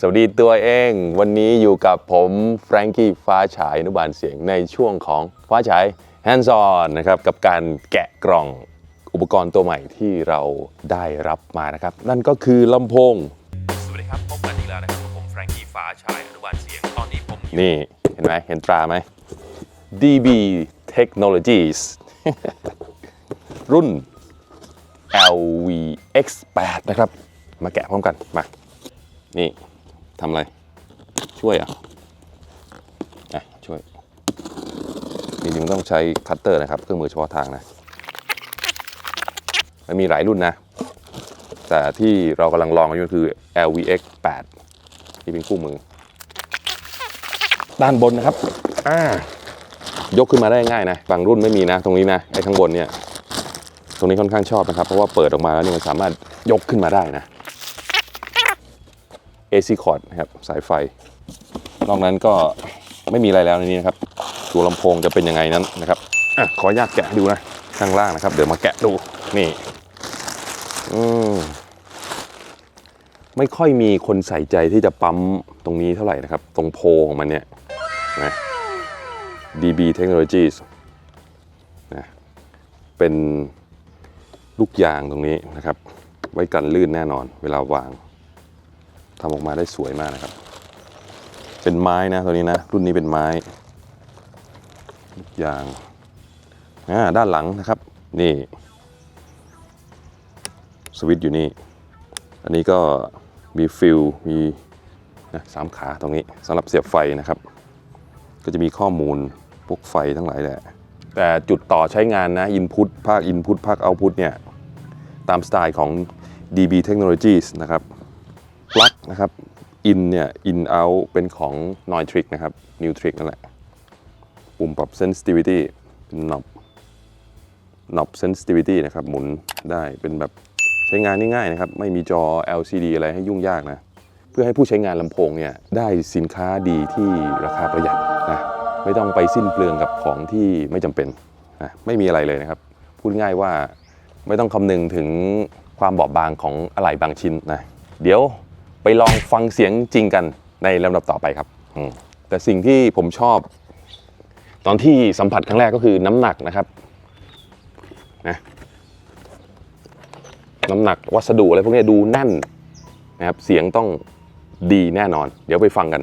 สวัสดีตัวเอง วันนี้อยู่กับผมแฟรงกี้ฟ้าฉายอนุบาลเสียงในช่วงของฟ้าฉาย Hands on นะครับกับการแกะกล่องอุปกรณ์ตัวใหม่ที่เราได้รับมานะครับ นั่นก็คือลำโพง สวัสดีครับพบกันอีกแล้วนะครับกับผมแฟรงกี้ฟ้าชายอนุบาลเสียงตอนนี้ผมอยู่นี่เห็นไหมเห็นตราไหม DB Technologies รุ่น LVX8 นะครับ มาแกะพร้อมกันมานี่ ทำอะไร ช่วยอะอะ ช่วยจริงๆต้องใช้คัตเตอร์นะครับ เครื่องมือเฉพาะทางนะ มันมีหลายรุ่นนะ แต่ที่เรากำลังลองกันอยู่คือ LVX8 ที่เป็นคู่มือ ด้านบนนะครับ อ่ายกขึ้นมาได้ง่ายนะ บางรุ่นไม่มีนะ ตรงนี้นะ ไอ้ข้างบนเนี่ย ตรงนี้ค่อนข้างชอบนะครับ เพราะว่าเปิดออกมาแล้วเนี่ยมันสามารถยกขึ้นมาได้นะ AC cord นะครับสายไฟ นอกนั้นก็ไม่มีอะไรแล้วในนี้นะครับ ตัวลำโพงจะเป็นยังไงนั้นนะครับอขออนุญาตแกะดูนะข้างล่างนะครับ เดี๋ยวมาแกะดูนี่อืมไม่ค่อยมีคนใส่ใจที่จะปั๊มตรงนี้เท่าไหร่นะครับ ตรงโพของมันเนี่ยนะ DB Technologies นะเป็นลูกยางตรงนี้นะครับ ไว้กันลื่นแน่นอนเวลาวาง ทำออกมาได้สวยมากนะครับ เป็นไม้นะตัวนี้นะ รุ่นนี้เป็นไม้ลูกยางาด้านหลังนะครับ นี่ สวิตช์อยู่นี่ อันนี้ก็มีฟิลมีสามขาตรงนี้สำหรับเสียบไฟนะครับ ก็จะมีข้อมูลพวกไฟทั้งหลายแหละ แต่จุดต่อใช้งานนะอินพุตภาคอินพุตภาคเอาพุตเนี่ย ตามสไตล์ของ DB Technologies นะครับ ปลั๊กนะครับอินเนี่ยอินเอาเป็นของ Noitrix นะครับ Newtrix นั่นแหละ ปุ่มปรับ sensitivity เป็น knob knob sensitivity นะครับ หมุนได้เป็นแบบใช้งานง่ายๆนะครับ ไม่มีจอ LCD อะไรให้ยุ่งยากนะ เพื่อให้ผู้ใช้งานลำโพงเนี่ยได้สินค้าดีที่ราคาประหยัดนะไม่ต้องไปสิ้นเปลืองกับของที่ไม่จำเป็นนะไม่มีอะไรเลยนะครับ พูดง่ายว่าไม่ต้องคำนึงถึงความบอบบางของอะไหล่บางชิ้นนะเดี๋ยว ไปลองฟังเสียงจริงกันในลำดับต่อไปครับแต่สิ่งที่ผมชอบ ตอนที่สัมผัสครั้งแรกก็คือน้ำหนักนะครับนะน้ำหนักวัสดุอะไรพวกนี้ดูแน่นนะครับ เสียงต้องดีแน่นอน เดี๋ยวไปฟังกัน